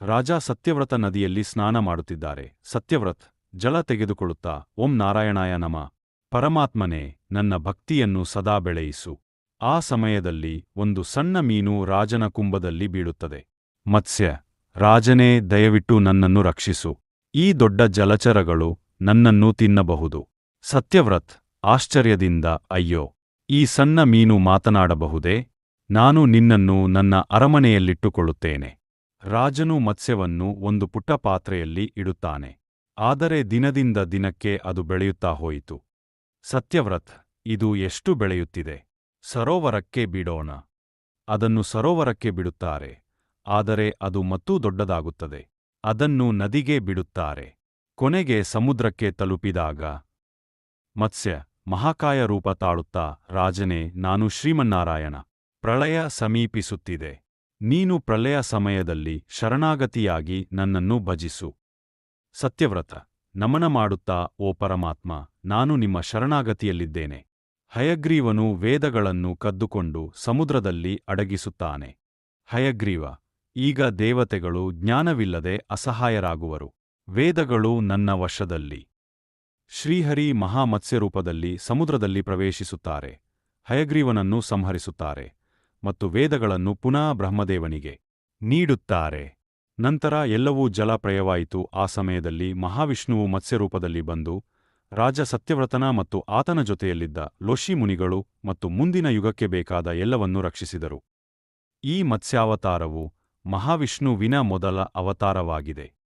ರಾಜ ಸತ್ಯವ್ರತ ನದಿಯಲ್ಲಿ ಸ್ನಾನ ಮಾಡುತ್ತಿದ್ದಾರೆ. ಸತ್ಯವ್ರತ್, ಜಲ ತೆಗೆದುಕೊಳ್ಳುತ್ತಾ, ಓಂ ನಾರಾಯಣಾಯ ನಮ, ಪರಮಾತ್ಮನೇ, ನನ್ನ ಭಕ್ತಿಯನ್ನು ಸದಾ ಬೆಳೆಯಿಸು. ಆ ಸಮಯದಲ್ಲಿ ಒಂದು ಸಣ್ಣ ಮೀನು ರಾಜನ ಕುಂಭದಲ್ಲಿ ಬೀಳುತ್ತದೆ. ಮತ್ಸ್ಯ, ರಾಜನೇ, ದಯವಿಟ್ಟು ನನ್ನನ್ನು ರಕ್ಷಿಸು. ಈ ದೊಡ್ಡ ಜಲಚರಗಳು ನನ್ನನ್ನು ತಿನ್ನಬಹುದು. ಸತ್ಯವ್ರತ್, ಆಶ್ಚರ್ಯದಿಂದ, ಅಯ್ಯೋ, ಈ ಸಣ್ಣ ಮೀನು ಮಾತನಾಡಬಹುದೇ? ನಾನು ನಿನ್ನನ್ನು ನನ್ನ ಅರಮನೆಯಲ್ಲಿಟ್ಟುಕೊಳ್ಳುತ್ತೇನೆ. ರಾಜನು ಮತ್ಸ್ಯವನ್ನು ಒಂದು ಪುಟ್ಟ ಪಾತ್ರೆಯಲ್ಲಿ ಇಡುತ್ತಾನೆ. ಆದರೆ ದಿನದಿಂದ ದಿನಕ್ಕೆ ಅದು ಬೆಳೆಯುತ್ತಾ ಹೋಯಿತು. ಸತ್ಯವ್ರತ್, ಇದು ಎಷ್ಟು ಬೆಳೆಯುತ್ತಿದೆ? ಸರೋವರಕ್ಕೆ ಬಿಡೋಣ. ಅದನ್ನು ಸರೋವರಕ್ಕೆ ಬಿಡುತ್ತಾರೆ. ಆದರೆ ಅದು ಮತ್ತೂ ದೊಡ್ಡದಾಗುತ್ತದೆ. ಅದನ್ನು ನದಿಗೆ ಬಿಡುತ್ತಾರೆ. ಕೊನೆಗೆ ಸಮುದ್ರಕ್ಕೆ ತಲುಪಿದಾಗ, ಮತ್ಸ್ಯ ಮಹಾಕಾಯ ರೂಪ ತಾಳುತ್ತಾ, ರಾಜನೇ, ನಾನು ಶ್ರೀಮನ್ನಾರಾಯಣ. ಪ್ರಳಯ ಸಮೀಪಿಸುತ್ತಿದೆ. ನೀನು ಪ್ರಳಯ ಸಮಯದಲ್ಲಿ ಶರಣಾಗತಿಯಾಗಿ ನನ್ನನ್ನು ಭಜಿಸು. ಸತ್ಯವ್ರತ, ನಮನ ಮಾಡುತ್ತಾ, ಓ ಪರಮಾತ್ಮ, ನಾನು ನಿಮ್ಮ ಶರಣಾಗತಿಯಲ್ಲಿದ್ದೇನೆ. ಹಯಗ್ರೀವನು ವೇದಗಳನ್ನು ಕದ್ದುಕೊಂಡು ಸಮುದ್ರದಲ್ಲಿ ಅಡಗಿಸುತ್ತಾನೆ. ಹಯಗ್ರೀವ, ಈಗ ದೇವತೆಗಳು ಜ್ಞಾನವಿಲ್ಲದೆ ಅಸಹಾಯರಾಗುವರು. ವೇದಗಳು ನನ್ನ ವಶದಲ್ಲಿ. ಶ್ರೀಹರಿ ಮಹಾಮತ್ಸ್ಯರೂಪದಲ್ಲಿ ಸಮುದ್ರದಲ್ಲಿ ಪ್ರವೇಶಿಸುತ್ತಾರೆ. ಹಯಗ್ರೀವನನ್ನು ಸಂಹರಿಸುತ್ತಾರೆ. ಮತ್ತು ವೇದಗಳನ್ನು ಪುನಃ ಬ್ರಹ್ಮದೇವನಿಗೆ ನೀಡುತ್ತಾರೆ. ನಂತರ ಎಲ್ಲವೂ ಜಲಪ್ರಯವಾಯಿತು. ಆ ಸಮಯದಲ್ಲಿ ಮಹಾವಿಷ್ಣುವು ಮತ್ಸ್ಯರೂಪದಲ್ಲಿ ಬಂದು ರಾಜ ಸತ್ಯವ್ರತನ ಮತ್ತು ಆತನ ಜೊತೆಯಲ್ಲಿದ್ದ ಲೋಷಿ ಮುನಿಗಳು ಮತ್ತು ಮುಂದಿನ ಯುಗಕ್ಕೆ ಬೇಕಾದ ಎಲ್ಲವನ್ನೂ ರಕ್ಷಿಸಿದರು. ಈ ಮತ್ಸ್ಯಾವತಾರವು ಮಹಾವಿಷ್ಣುವಿನ ಮೊದಲ ಅವತಾರವಾಗಿದೆ.